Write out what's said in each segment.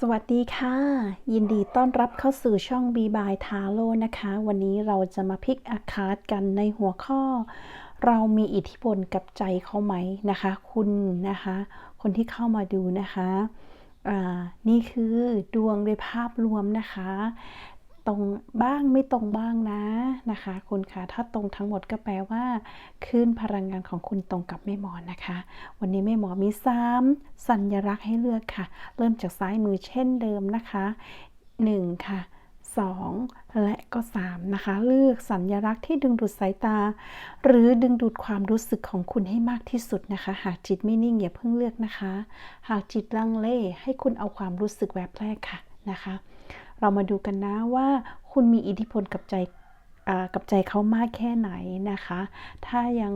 สวัสดีค่ะ ยินดีต้อนรับเข้าสู่ช่อง b b y t a r o นะคะ วันนี้เราจะมาพิกอาคาดกันในหัวข้อ เรามีอิทธิพลกับใจเขาไหมนะคะ คุณนะคะ คนที่เข้ามาดูนะคะอ่านี่คือดวงโดยภาพรวมนะคะ ตรงบ้างไม่ตรงบ้างนะนะคะ คุณคะถ้าตรงทั้งหมดก็แปลว่าขึ้นพลังงานของคุณตรงกับแม่หมอนะคะ วันนี้แม่หมอมี3สัญลักษณ์ให้เลือกค่ะ เริ่มจากซ้ายมือเช่นเดิมนะคะ 1 ค่ะ 2 และก็ 3 นะคะ เลือกสัญลักษณ์ที่ดึงดูดสายตา หรือดึงดูดความรู้สึกของคุณให้มากที่สุดนะคะ หากจิตไม่นิ่งอย่าเพิ่งเลือกนะคะ หากจิตลังเลให้คุณเอาความรู้สึกแบบแรกค่ะนะคะ เรามาดูกันนะว่าคุณมีอิทธิพลกับใจกับใจเขามากแค่ไหนนะคะ ถ้ายัง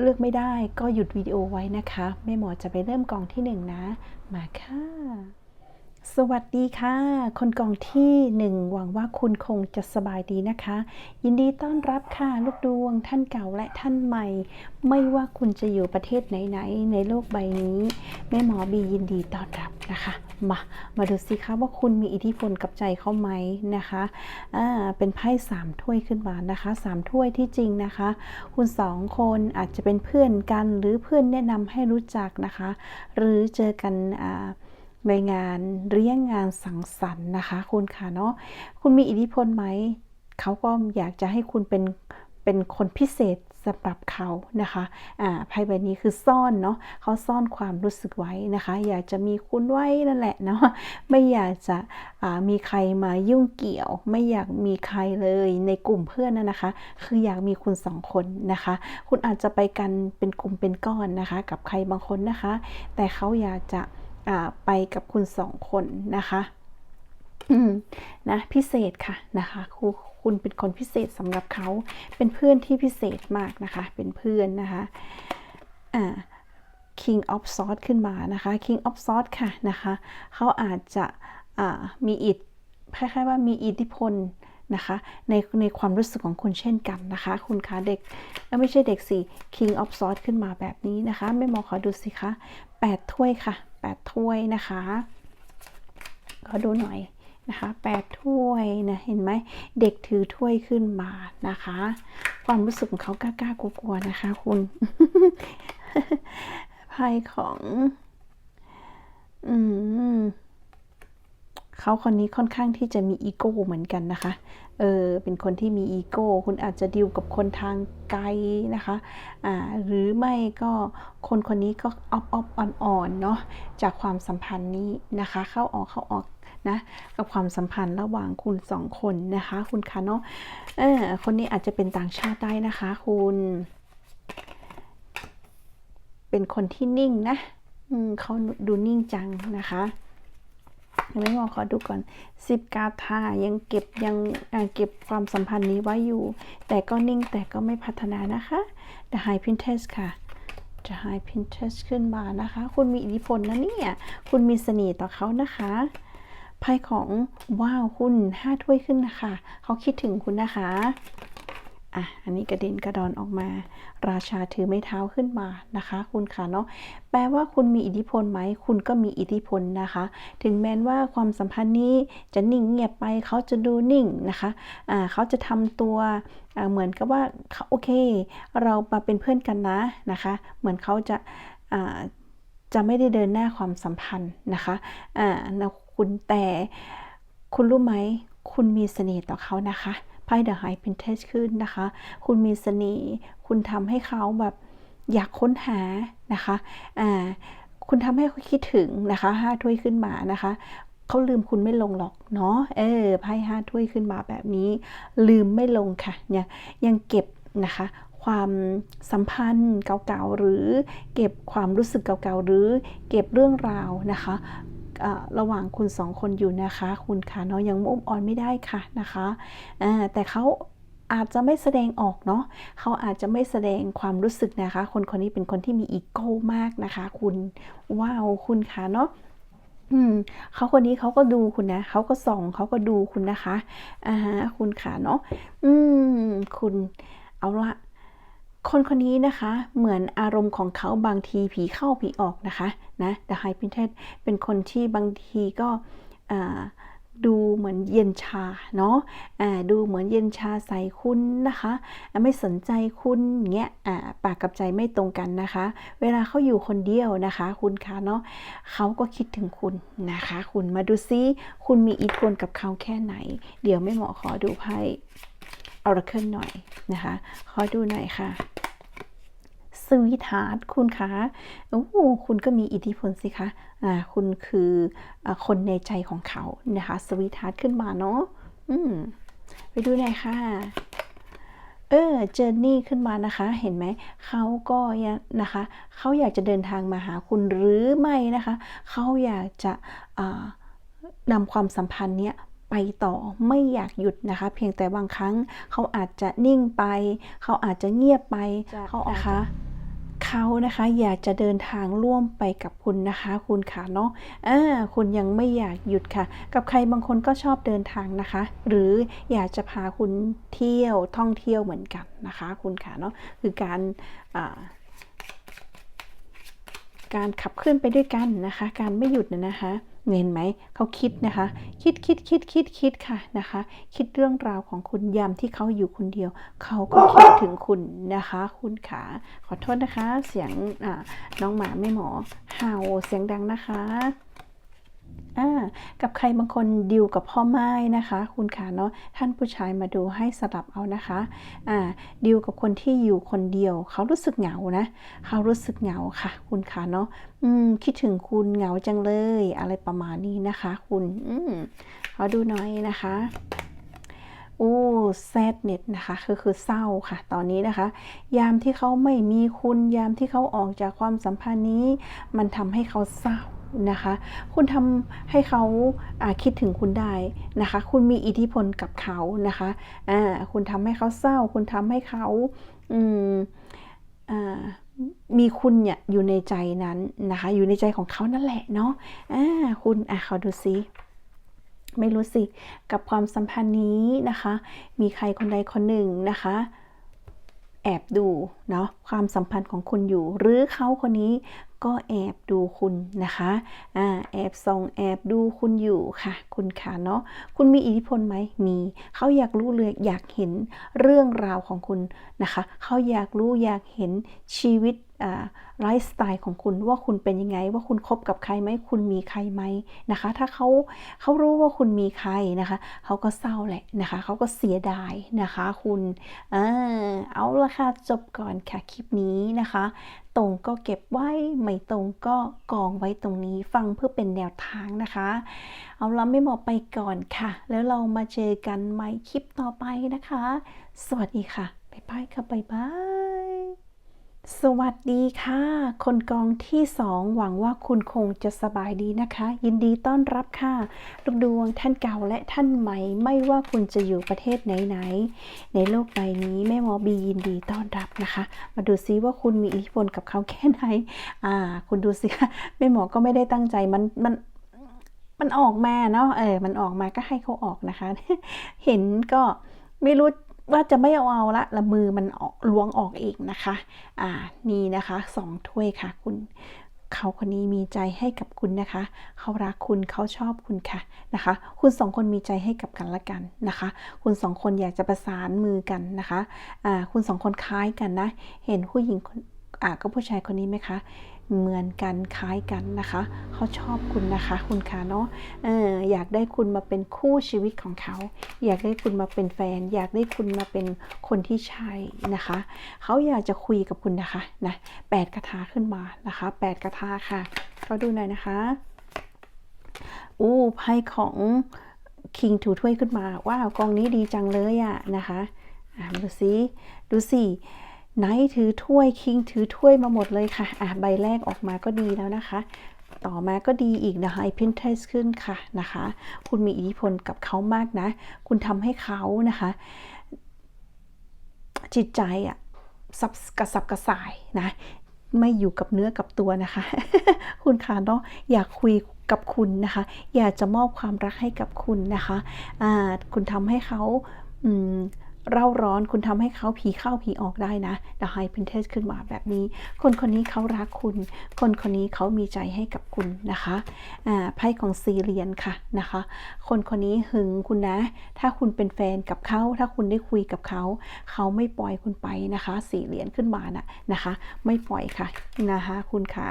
เลือกไม่ได้ก็หยุดวิดีโอไว้นะคะ แม่หมอจะไปเริ่มกองที่1นนะ มาค่ะ สวัสดีค่ะ คนกองที่หนึ่งหวังว่าคุณคงจะสบายดีนะคะ ยินดีต้อนรับค่ะ ลูกดวงท่านเก่าและท่านใหม่ ไม่ว่าคุณจะอยู่ประเทศไหนๆในโลกใบนี้ แม่หมอบียินดีต้อนรับนะคะ มา มาดูสิคะว่าคุณมีอิทธิพลกับใจเขาไหมนะคะอ่าเป็นไพ่สามถ้วยขึ้นมานะคะสามถ้วยที่จริงนะคะ คุณสองคนอาจจะเป็นเพื่อนกันหรือเพื่อนแนะนำให้รู้จักนะคะ หรือเจอกันอ่า ในงานเลี้ยงงานสังสรรค์นะคะ คุณค่ะเนาะคุณมีอิทธิพลไหมเขาก็อยากจะให้คุณเป็นเป็นคนพิเศษสำหรับเขานะคะอ่าไพ่ใบนี้คือซ่อนเนาะเขาซ่อนความรู้สึกไว้นะคะ อยากจะมีคุณไว้นั่นแหละเนาะไม่อยากจะอ่ามีใครมายุ่งเกี่ยว ไม่อยากมีใครเลยในกลุ่มเพื่อนนะนะคะ คืออยากมีคุณสองคนนะคะ คุณอาจจะไปกันเป็นกลุ่มเป็นก้อนนะคะ กับใครบางคนนะคะ แต่เขาอยากจะ ไปกับคุณสองคนนะคะนะพิเศษค่ะนะคะครูคุณเป็นคนพิเศษสำหรับเขาเป็นเพื่อนที่พิเศษมากนะคะ เป็นเพื่อนนะคะอ่า King of s w o r d ขึ้นมานะคะ King of s w o r d ค่ะนะคะเขาอาจจะมีอิทคล้ายๆว่ามีอิทธิพลนะคะในในความรู้สึกของคุณเช่นกันนะคะ คุณคะเด็กไม่ใช่เด็กสิ King of s w o r d ขึ้นมาแบบนี้นะคะ ไม่มองขอดูสิคะ 8 ถ้วยค่ะ 8 ถ้วยนะคะขอดูหน่อยนะคะ 8 ถ้วยนะ เห็นไหม เด็กถือถ้วยขึ้นมานะคะ ความรู้สึกของเขากล้ากลัวๆนะคะ คุณไพ่ของ อืมเขาคนนี้ค่อนข้างที่จะมีอีโก้เหมือนกันนะคะ เออเป็นคนที่มีอีโก้ คุณอาจจะดิวกับคนทางไกลนะคะอ่าหรือไม่ก็คนคนนี้ก็ออฟออฟอ่อนๆเนาะจากความสัมพันธ์นี้นะคะ เข้าออกเข้าออกนะกับความสัมพันธ์ระหว่างคุณสองคนนะคะ คุณคะเนาะเออคนนี้อาจจะเป็นต่างชาติได้นะคะ คุณ เป็นคนที่นิ่งนะเขาดูนิ่งจังนะคะ ไม่มองขอดูก่อนสิบกาธายังเก็บยังเก็บความสัมพันธ์นี้ไว้อยู่ แต่ก็นิ่งแต่ก็ไม่พัฒนานะคะ The High Princess ค่ะ The High Princess ขึ้นมานะคะ คุณมีอิทธิพลนะเนี่ย คุณมีเสน่ห์ต่อเขานะคะไพ่ของว้าวคุณห้าถ้วยขึ้นนะคะ เขาคิดถึงคุณนะคะ อะ อันนี้กระเด็นกระดอนออกมา ราชาถือไม้เท้าขึ้นมานะคะ คุณค่ะเนาะ แปลว่าคุณมีอิทธิพลไหม คุณก็มีอิทธิพลนะคะ ถึงแม้ว่าความสัมพันธ์นี้จะนิ่งเงียบไป เขาจะดูนิ่งนะคะ อ่า เขาจะทำตัวเหมือนกับว่าโอเค เรามาเป็นเพื่อนกันนะนะคะ เหมือนเขาจะ อ่า จะไม่ได้เดินหน้าความสัมพันธ์นะคะ อ่านะคุณแต่คุณรู้ไหม คุณมีเสน่ห์ต่อเขานะคะ ไพ่เดอะไฮพินเทสขึ้นนะคะ คุณมีเสน่ห์คุณทำให้เขาแบบอยากค้นหานะคะอ่าคุณทำให้เขาคิดถึงนะคะห้าถ้วยขึ้นมานะคะเขาลืมคุณไม่ลงหรอกเนาะเออไพ่ห้าถ้วยขึ้นมาแบบนี้ ลืมไม่ลงค่ะยังยังเก็บนะคะความสัมพันธ์เก่าๆ หรือเก็บความรู้สึกเก่าๆ หรือเก็บเรื่องราวนะคะ ระหว่างคุณสองคนอยู่นะคะ คุณค่ะเนาะยังมุ่มอ่อนไม่ได้ค่ะนะคะแต่เขาอาจจะไม่แสดงออกเนาะเขาอาจจะไม่แสดงความรู้สึกนะคะ คนคนนี้เป็นคนที่มีอีโก้มากนะคะ คุณว้าวคุณค่ะเนาะอืมเขาคนนี้เขาก็ดูคุณนะเขาก็ส่องเขาก็ดูคุณนะคะอ่าคุณค่ะเนาะอืม คุณเอาละ คนคนนี้นะคะเหมือนอารมณ์ของเขาบางทีผีเข้าผีออกนะคะนะ The High p r i n t e d เป็นคนที่บางทีก็ดูเหมือนเย็นชาเนาะดูเหมือนเย็นชาใส่คุณนะคะ ไม่สนใจคุณเงี้ยปากกับใจไม่ตรงกันนะคะ เวลาเขาอยู่คนเดียวนะคะ คุณคะเนาะเขาก็คิดถึงคุณนะคะ คุณมาดูซิ คุณมีอิทธิพลกับเขาแค่ไหน เดี๋ยวไม่เหมอขอดูไพ่ ออร์เคิลหน่อยนะคะ ขอดูหน่อยค่ะสวีทาร์ตคุณคะโอ้โหคุณก็มีอิทธิพลสิคะอ่าคุณคืออคนในใจของเขานะคะสวีทาร์ตขึ้นมาเนาะอืมไปดูหน่อยค่ะเออเจอร์นี่ขึ้นมานะคะ เห็นไหม เขาก็นะคะ เขาอยากจะเดินทางมาหาคุณหรือไม่นะคะ เขาอยากจะนำความสัมพันธ์เนี้ย ไปต่อไม่อยากหยุดนะคะ เพียงแต่บางครั้งเขาอาจจะนิ่งไป เขาอาจจะเงียบไปเขานะคะเขานะคะอยากจะเดินทางร่วมไปกับคุณนะคะ คุณค่ะเนาะอ่าคุณยังไม่อยากหยุดค่ะ กับใครบางคนก็ชอบเดินทางนะคะ หรืออยากจะพาคุณเที่ยวท่องเที่ยวเหมือนกันนะคะ คุณค่ะเนาะคือการอ่าการขับเคลื่อนไปด้วยกันนะคะ การไม่หยุดนะนะคะ เห็นไหมเขาคิดนะคะ คิดคิดคิดคิดคิดค่ะนะคะ คิดเรื่องราวของคุณยามที่เขาอยู่คนเดียว เขาก็คิดถึงคุณนะคะ คุณขาขอโทษนะคะ เสียงน้องหมาไม่หมอเห่าเสียงดังนะคะ กับใครบางคนดิวกับพ่อไม้นะคะ คุณขาเนาะท่านผู้ชายมาดูให้สลับเอานะคะอ่าดิวกับคนที่อยู่คนเดียว เขารู้สึกเหงานะ เขารู้สึกเหงาค่ะ คุณขาเนาะอืมคิดถึงคุณเหงาจังเลย อะไรประมาณนี้นะคะ คุณอืมขอดูหน่อยนะคะโอ้แซดเน็ตนะคะคือคือเศร้าค่ะ ตอนนี้นะคะ ยามที่เขาไม่มีคุณยามที่เขาออกจากความสัมพันธ์นี้ มันทำให้เขาเศร้า นะคะ คุณทำให้เขาาคิดถึงคุณได้นะคะ คุณมีอิทธิพลกับเขานะคะคุณทำให้เขาเศร้า คุณทำให้เขาอืมมีคุณเนี่ยอยู่ในใจนั้นนะคะ อยู่ในใจของเขานั่นแหละเนาะอ่าคุณอะขอดูซิไม่รู้สิ กับความสัมพันธ์นี้นะคะ มีใครคนใดคนหนึ่งนะคะ แอบดูเนาะความสัมพันธ์ของคุณอยู่ หรือเขาคนนี้ ก็แอบดูคุณนะคะอ่าแอบส่องแอบดูคุณอยู่ค่ะ คุณค่ะเนาะคุณมีอิทธิพลไหมมีเขาอยากรู้เลยอยากเห็นเรื่องราวของคุณนะคะเขาอยากรู้อยากเห็นชีวิตไลฟ์สไตล์ของคุณว่าคุณเป็นยังไง ว่าคุณคบกับใครไหมคุณมีใครไหมนะคะ ถ้าเขาเขารู้ว่าคุณมีใครนะคะเขาก็เศร้าแหละนะคะเขาก็เสียดายนะคะ คุณอ่าเอาละค่ะจบก่อนค่ะคลิปนี้นะคะตรงก็เก็บไว้ ไม่ตรงก็กองไว้ตรงนี้ฟังเพื่อเป็นแนวทางนะคะ เอาละไม่หมอไปก่อนค่ะ แล้วเรามาเจอกันใหม่คลิปต่อไปนะคะ สวัสดีค่ะ บ๊ายบายค่ะบ๊ายบาย สวัสดีค่ะ คนกองที่สองหวังว่าคุณคงจะสบายดีนะคะ ยินดีต้อนรับค่ะ ลูกดวงท่านเก่าและท่านใหม่ ไม่ว่าคุณจะอยู่ประเทศไหนๆในโลกใบนี้แม่หมอบียินดีต้อนรับนะคะ มาดูซิว่าคุณมีอิทธิพลกับเขาแค่ไหนอ่า คุณดูสิค่ะแม่หมอก็ไม่ได้ตั้งใจมันมันมันออกมาเนาะเออมันออกมาก็ให้เขาออกนะคะ เห็นก็ไม่รู้ ว่าจะไม่เอาเอาละละมือมันออกล้วงออกเองนะคะ อ่านี่นะคะสองถ้วยค่ะ คุณเขาคนนี้มีใจให้กับคุณนะคะ เขารักคุณเขาชอบคุณค่ะนะคะ คุณสองคนมีใจให้กับกันและกันนะคะ คุณสองคนอยากจะประสานมือกันนะคะอ่าคุณสองคนคล้ายกันนะ เห็นผู้หญิงอ่าก็ผู้ชายคนนี้ไหมคะ เหมือนกันคล้ายกันนะคะ เขาชอบคุณนะคะคุณคะเนาะเอออยากได้คุณมาเป็นคู่ชีวิตของเขา อยากได้คุณมาเป็นแฟน อยากได้คุณมาเป็นคนที่ใช่นะคะ เขาอยากจะคุยกับคุณนะคะนะแปดกระทาขึ้นมานะคะแปดกระทาค่ะก็ดูหน่อยนะคะอู้ไพ่ของคิงถูถ้วยขึ้นมาว้าวกองนี้ดีจังเลยอะนะคะอะดูสิดูสิ ไนท์ถือถ้วยคิงถือถ้วยมาหมดเลยค่ะ อะ ใบแรกออกมาก็ดีแล้วนะคะ ต่อมาก็ดีอีกนะคะไอพินเทสขึ้นค่ะนะคะ คุณมีอิทธิพลกับเขามากนะ คุณทำให้เขานะคะ จิตใจอะสับกระสับกระส่ายนะ ไม่อยู่กับเนื้อกับตัวนะคะ คุณคะเนาะอยากคุยกับคุณนะคะ อยากจะมอบความรักให้กับคุณนะคะอ่าคุณทำให้เขาอืม เร่าร้อนคุณทำให้เขาผีเข้าผีออกได้นะ The High Princess ขึ้นมาแบบนี้ คนคนนี้เขารักคุณ คนคนนี้เขามีใจให้กับคุณนะคะอ่าไพ่ของซีเรียนค่ะนะคะ คนคนนี้หึงคุณนะ ถ้าคุณเป็นแฟนกับเขา ถ้าคุณได้คุยกับเขา เขาไม่ปล่อยคุณไปนะคะสี่เหรียญขึ้นมาน่ะนะคะ ไม่ปล่อยค่ะนะคะคุณขา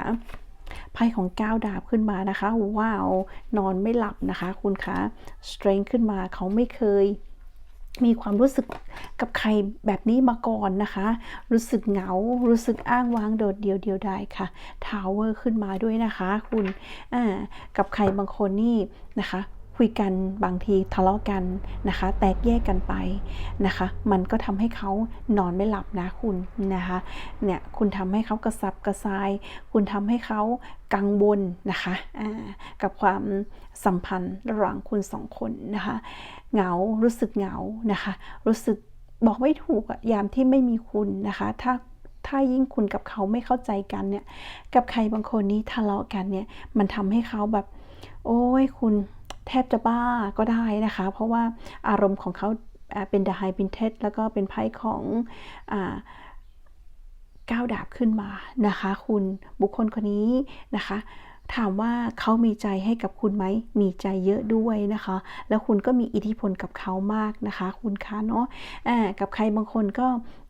ไพ่ของก้าวดาบขึ้นมานะคะว้าวนอนไม่หลับนะคะ คุณคะ strength ขึ้นมาเขาไม่เคย มีความรู้สึกกับใครแบบนี้มาก่อนนะคะ รู้สึกเหงา รู้สึกอ้างว้างโดดเดี่ยวเดียวดายค่ะ ทาวเวอร์ขึ้นมาด้วยนะคะ คุณกับใครบางคนนี่นะคะคุยกันบางทีทะเลาะกันนะคะ แตกแยกกันไปนะคะ มันก็ทำให้เขานอนไม่หลับนะคุณนะคะเนี่ยคุณทำให้เขากระสับกระส่าย คุณทำให้เขากังวลนะคะกับความสัมพันธ์ระหว่างคุณสองคนนะคะ เหงา รู้สึกเหงานะคะ รู้สึกบอกไม่ถูกอะยามที่ไม่มีคุณนะคะ ถ้าถ้ายิ่งคุณกับเขาไม่เข้าใจกันเนี่ย กับใครบางคนนี้ทะเลาะกันเนี่ย มันทำให้เขาแบบ โอ้ยคุณแทบจะบ้าก็ได้นะคะ เพราะว่าอารมณ์ของเขาเป็น The High Princess แล้วก็เป็นไพ่ของอก้าวดาบขึ้นมานะคะ คุณบุคคลคนนี้นะคะ ถามว่าเขามีใจให้กับคุณไหม มีใจเยอะด้วยนะคะ แล้วคุณก็มีอิทธิพลกับเขามากนะคะ คุณคะเนาะอ่ากับใครบางคนก็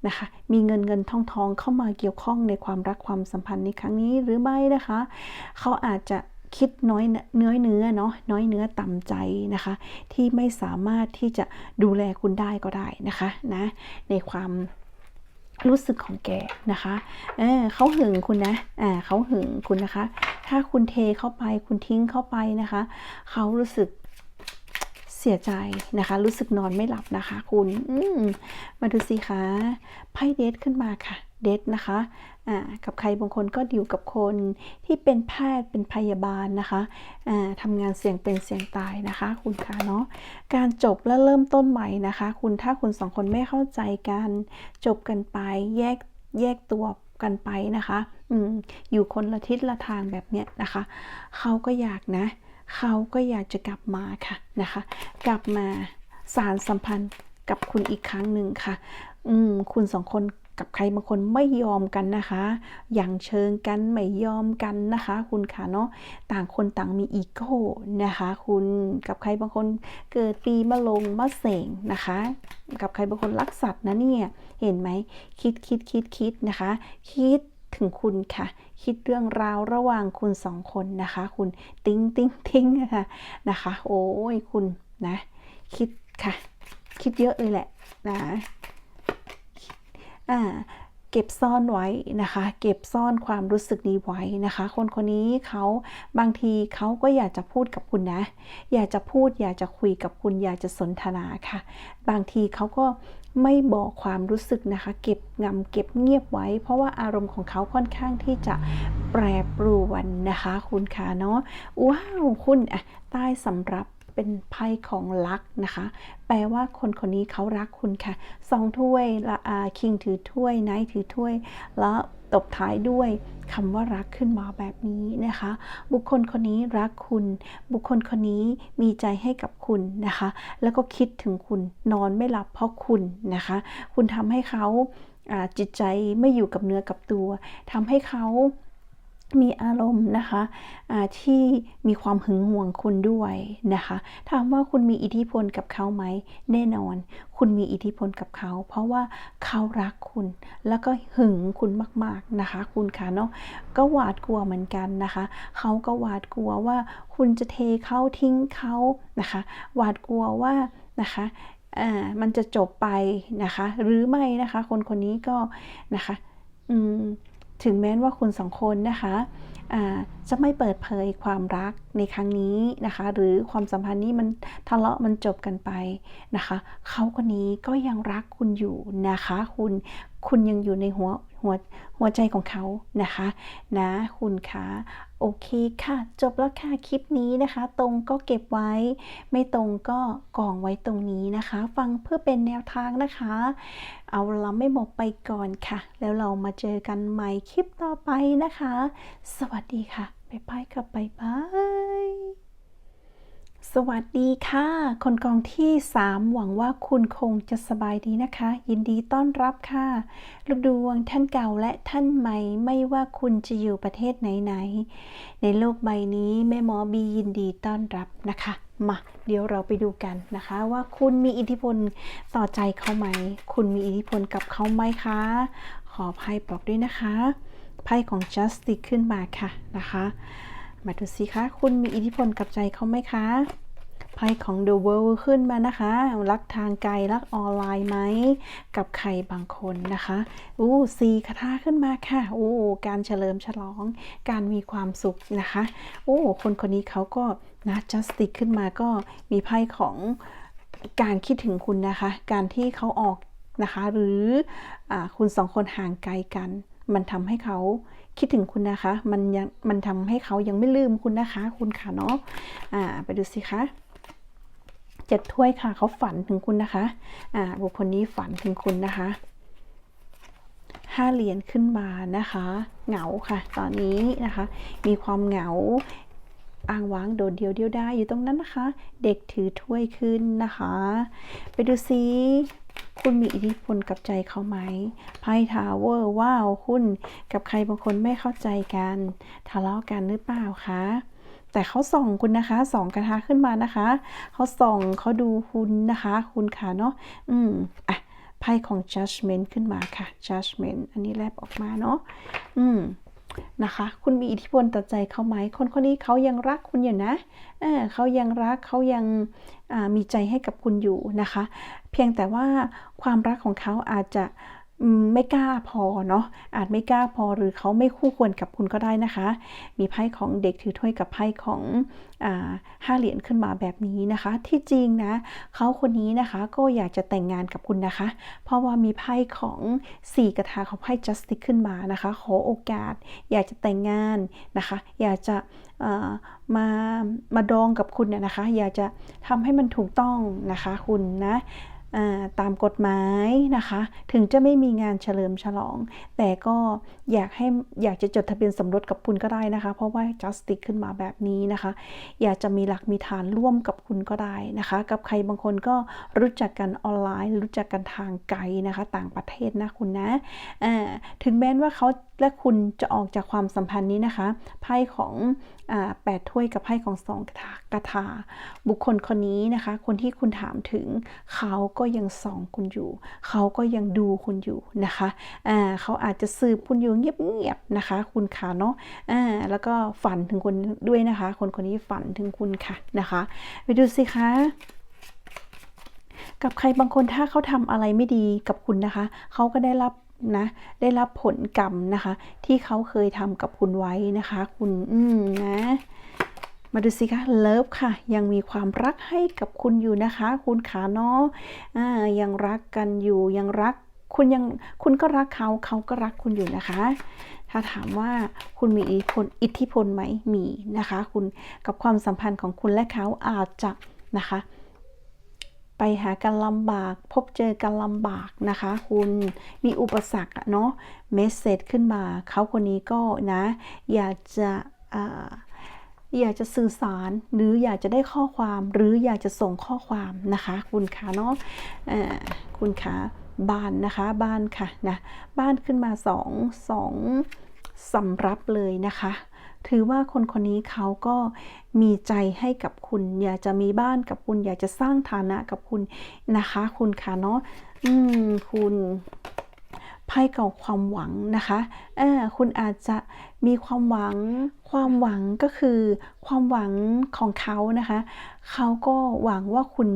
นะคะ มีเงินเงินทองทองเข้ามาเกี่ยวข้องในความรักความสัมพันธ์ในครั้งนี้หรือไม่นะคะ เขาอาจจะคิดน้อยเนื้อเนื้อเนาะน้อยเนื้อต่ำใจนะคะ ที่ไม่สามารถที่จะดูแลคุณได้ก็ได้นะคะนะในความ รู้สึกของแกนะคะ เออเขาหึงคุณนะ อ่าเขาหึงคุณนะคะ ถ้าคุณเทเข้าไป คุณทิ้งเข้าไปนะคะ เขารู้สึกเสียใจนะคะ รู้สึกนอนไม่หลับนะคะ คุณ อืมมาดูสิคะ ไพ่เดทขึ้นมาค่ะ เดทนะคะกับใครบางคนก็ดิวกับคนที่เป็นแพทย์เป็นพยาบาลนะคะอ่าทำงานเสี่ยงเป็นเสี่ยงตายนะคะ คุณคะเนาะการจบและเริ่มต้นใหม่นะคะ คุณถ้าคุณสองคนไม่เข้าใจกันจบกันไปแยกแยกตัวกันไปนะคะออยู่คนละทิศละทางแบบเนี้ยนะคะเขาก็อยากนะเขาก็อยากจะกลับมาค่ะนะคะ กลับมาสารสัมพันธ์กับคุณอีกครั้งหนึ่งค่ะ อืมคุณสองคน กับใครบางคนไม่ยอมกันนะคะ อย่างเชิงกันไม่ยอมกันนะคะ คุณค่ะเนาะต่างคนต่างมีอีโก้นะคะ คุณกับใครบางคนเกิดปีมะลงมะเสงนะคะ กับใครบางคนรักสัตว์นะเนี่ยเห็นไหมคิดคิดคิดคิดนะคะ คิดถึงคุณค่ะ คิดเรื่องราวระหว่างคุณสองคนนะคะ คุณติ้งติ้งติ้งนะคะนะคะ โอ้ยคุณนะ คิดค่ะ คิดเยอะเลยแหละนะ อ่าเก็บซ่อนไว้นะคะ เก็บซ่อนความรู้สึกนี้ไว้นะคะ คนคนนี้เขาบางทีเขาก็อยากจะพูดกับคุณนะ อยากจะพูด อยากจะคุยกับคุณ อยากจะสนทนาค่ะ บางทีเขาก็ไม่บอกความรู้สึกนะคะ เก็บงำเก็บเงียบไว้ เพราะว่าอารมณ์ของเขาค่อนข้างที่จะแปรปรวนนะคะ คุณคะเนาะว้าวคุณอะใต้สำรับ เป็นไพ่ของรักนะคะ แปลว่าคนคนนี้เขารักคุณค่ะสองถ้วยละอาคิงถือถ้วยไนท์ถือถ้วย แล้วตบท้ายด้วยคำว่ารักขึ้นมาแบบนี้นะคะ บุคคลคนนี้รักคุณ บุคคลคนนี้มีใจให้กับคุณนะคะ แล้วก็คิดถึงคุณนอนไม่หลับเพราะคุณนะคะ คุณทำให้เขาอ่าจิตใจไม่อยู่กับเนื้อกับตัวทำให้เขา มีอารมณ์นะคะอ่าที่มีความหึงหวงคุณด้วยนะคะถามว่าคุณมีอิทธิพลกับเขาไหมแน่นอน คุณมีอิทธิพลกับเขา เพราะว่าเขารักคุณ แล้วก็หึงคุณมาก ๆนะคะ คุณคะเนาะก็หวาดกลัวเหมือนกันนะคะเขาก็หวาดกลัวว่า คุณจะเทเขาทิ้งเขานะคะหวาดกลัวว่านะคะมันจะจบไปนะคะ หรือไม่นะคะ คนคนนี้ก็นะคะ อืม ถึงแม้ว่าคุณสองคนนะคะจะไม่เปิดเผยความรักในครั้งนี้นะคะ หรือความสัมพันธ์นี้มันทะเลาะมันจบกันไปนะคะเขาคนนี้ก็ยังรักคุณอยู่นะคะ คุณ คุณยังอยู่ในหัวหัวหัวใจของเขานะคะนะคุณคะโอเคค่ะ จบแล้วค่ะคลิปนี้นะคะ ตรงก็เก็บไว้ ไม่ตรงก็กองไว้ตรงนี้นะคะ ฟังเพื่อเป็นแนวทางนะคะ เอาเราไม่หมกไปก่อนค่ะ แล้วเรามาเจอกันใหม่คลิปต่อไปนะคะ สวัสดีค่ะบ๊ายบายค่ะบ๊ายบาย สวัสดีค่ะ คนกองที่ 3 หวังว่าคุณคงจะสบายดีนะคะ ยินดีต้อนรับค่ะ ลูกดวงท่านเก่าและท่านใหม่ ไม่ว่าคุณจะอยู่ประเทศไหนๆในโลกใบนี้แม่หมอบียินดีต้อนรับนะคะมาเดี๋ยวเราไปดูกันนะคะว่าคุณมีอิทธิพลต่อใจเขาไหม คุณมีอิทธิพลกับเขาไหมคะ ขอไพ่บอกด้วยนะคะไพ่ของ Justice ขึ้นมาค่ะนะคะ มาดูสิคะคุณมีอิทธิพลกับใจเขาไหมคะไพ่ของ The World ขึ้นมานะคะ รักทางไกล รักออนไลน์ไหม กับใครบางคนนะคะ อู้สีคาถาขึ้นมาค่ะโอ้การเฉลิมฉลอง การมีความสุขนะคะโอ้คนคนนี้เขาก็นะ Justice ขึ้นมาก็มีไพ่ของการคิดถึงคุณนะคะ การที่เขาออกนะคะ หรืออคุณสองคนห่างไกลกัน มันทำให้เขา คิดถึงคุณนะคะ มันยังมันทำให้เขายังไม่ลืมคุณนะคะ คุณค่ะเนาะอ่า ไปดูสิคะเจ็ดถ้วยค่ะ เขาฝันถึงคุณนะคะ อ่า บุคคลนี้ฝันถึงคุณนะคะห้าเหรียญขึ้นมานะคะ เหงาค่ะ ตอนนี้นะคะ มีความเหงาอ้างว้างโดดเดียวเดียวได้อยู่ตรงนั้นนะคะ เด็กถือถ้วยขึ้นนะคะ ไปดูซิ คุณมีอิทธิพลกับใจเขาไหมไพ่ทาวเวอร์ว้าวคุณกับใครบางคนไม่เข้าใจกันทะเลาะกันหรือเปล่าคะแต่เขาส่องคุณนะคะส่องกระทะขึ้นมานะคะ เขาส่องเขาดูคุณนะคะ คุณค่ะเนาะอืมอะไพ่ของ judgment ขึ้นมาค่ะ judgment อันนี้แลบออกมาเนาะอืม นะคะ คุณมีอิทธิพลต่อใจเขาไหม คนคนนี้เขายังรักคุณอยู่นะเเขายังรักเขายังมีใจให้กับคุณอยู่นะคะ เพียงแต่ว่าความรักของเขาอาจจะ ไม่กล้าพอเนาะอาจไม่กล้าพอหรือเขาไม่คู่ควรกับคุณก็ได้นะคะ มีไพ่ของเด็กถือถ้วยกับไพ่ของห้าเหรียญขึ้นมาแบบนี้นะคะ ที่จริงนะเขาคนนี้นะคะก็อยากจะแต่งงานกับคุณนะคะ เพราะว่ามีไพ่ของสี่กระทาของไพ่ justice ขึ้นมานะคะ ขอโอกาส อยากจะแต่งงานนะคะ อยากจะมามาดองกับคุณเนี่ยนะคะ อยากจะทำให้มันถูกต้องนะคะคุณนะ ตามกฎหมายนะคะ ถึงจะไม่มีงานเฉลิมฉลอง แต่ก็อยากให้อยากจะจดทะเบียนสมรสกับคุณก็ได้นะคะ เพราะว่า justice ขึ้นมาแบบนี้นะคะ อยากจะมีหลักมีฐานร่วมกับคุณก็ได้นะคะ กับใครบางคนก็รู้จักกันออนไลน์ รู้จักกันทางไกลนะคะ ต่างประเทศนะคุณนะถึงแม้ว่าเขาและคุณจะออกจากความสัมพันธ์นี้นะคะไพ่ของแปดถ้วยกับไพ่ของสองกระทากระทาบุคคลคนนี้นะคะ คนที่คุณถามถึงเขาก็ยังส่องคุณอยู่ เขาก็ยังดูคุณอยู่นะคะอ่าเขาอาจจะสืบคุณอยู่เงียบๆนะคะ คุณค่ะเนาะอ่าแล้วก็ฝันถึงคุณด้วยนะคะ คนคนนี้ฝันถึงคุณค่ะนะคะ ไปดูสิคะกับใครบางคนถ้าเขาทำอะไรไม่ดีกับคุณนะคะ เขาก็ได้รับนะได้รับผลกรรมนะคะ ที่เขาเคยทำกับคุณไว้นะคะ คุณอืมนะ มาดูสิคะเลิฟค่ะ ยังมีความรักให้กับคุณอยู่นะคะ คุณขาเนาะอ่ายังรักกันอยู่ยังรักคุณยังคุณก็รักเขาเขาก็รักคุณอยู่นะคะ ถ้าถามว่าคุณมีอิทธิพลอิทธิพลไหมมีนะคะ คุณกับความสัมพันธ์ของคุณและเขาอาจจะนะคะ ไปหากันลำบาก พบเจอกันลำบากนะคะ คุณมีอุปสรรคเนาะเมสเซจขึ้นมาเขาคนนี้ก็นะ อยากจะ อยากจะสื่อสารหรืออยากจะได้ข้อความหรืออยากจะส่งข้อความนะคะ คุณคะเนาะคุณคะบ้านนะคะบ้านค่ะนะบ้านขึ้นมาสองสองสำรับเลยนะคะ ถือว่าคนคนนี้เขาก็มีใจให้กับคุณ อยากจะมีบ้านกับคุณ อยากจะสร้างฐานะกับคุณนะคะ คุณคะเนาะอืมคุณ ไพ่เก่าความหวังนะคะเออคุณอาจจะมีความหวัง ความหวังก็คือความหวังของเขานะคะ เขาก็หวังว่าคุณ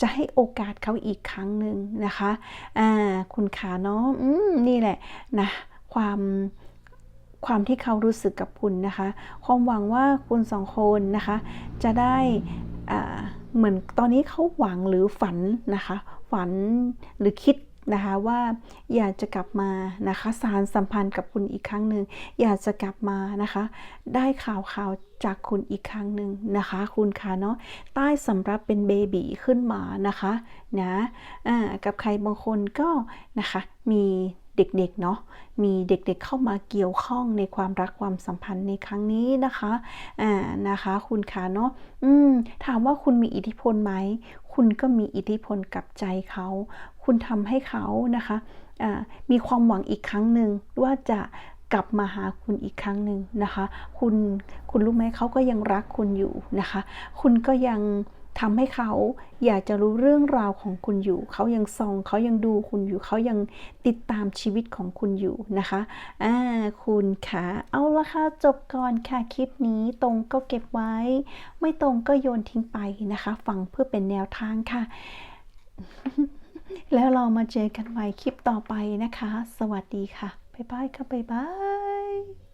จะให้โอกาสเขาอีกครั้งหนึ่งนะคะคุณขาเนาะนี่แหละนะความความที่เขารู้สึกกับคุณนะคะ ความหวังว่าคุณสองคนนะคะ จะได้เหมือนตอนนี้เขาหวังหรือฝันนะคะ ฝันหรือคิด นะคะว่าอยากจะกลับมานะคะสารสัมพันธ์กับคุณอีกครั้งหนึ่งอยากจะกลับมานะคะ ได้ข่าวข่าวจากคุณอีกครั้งหนึ่งนะคะ คุณคะเนาะใต้สำรับเป็นเบบีขึ้นมานะคะนะกับใครบางคนก็นะคะมี เด็กๆเนาะมีเด็กๆเข้ามาเกี่ยวข้องในความรักความสัมพันธ์ในครั้งนี้นะคะอ่านะคะคุณคะเนาะอืมถามว่าคุณมีอิทธิพลไหม คุณก็มีอิทธิพลกับใจเขา คุณทำให้เขานะคะอ่ามีความหวังอีกครั้งหนึ่งว่าจะกลับมาหาคุณอีกครั้งหนึ่งนะคะ คุณคุณรู้ไหมเขาก็ยังรักคุณอยู่นะคะ คุณก็ยัง ทำให้เขาอยากจะรู้เรื่องราวของคุณอยู่ เขายังส่องเขายังดูคุณอยู่ เขายังติดตามชีวิตของคุณอยู่นะคะอ่าคุณค่ะเอาละค่ะจบก่อนค่ะคลิปนี้ตรงก็เก็บไว้ ไม่ตรงก็โยนทิ้งไปนะคะฟังเพื่อเป็นแนวทางค่ะ แล้วเรามาเจอกันใหม่คลิปต่อไปนะคะ สวัสดีค่ะบ๊ายบายค่ะบ๊ายบาย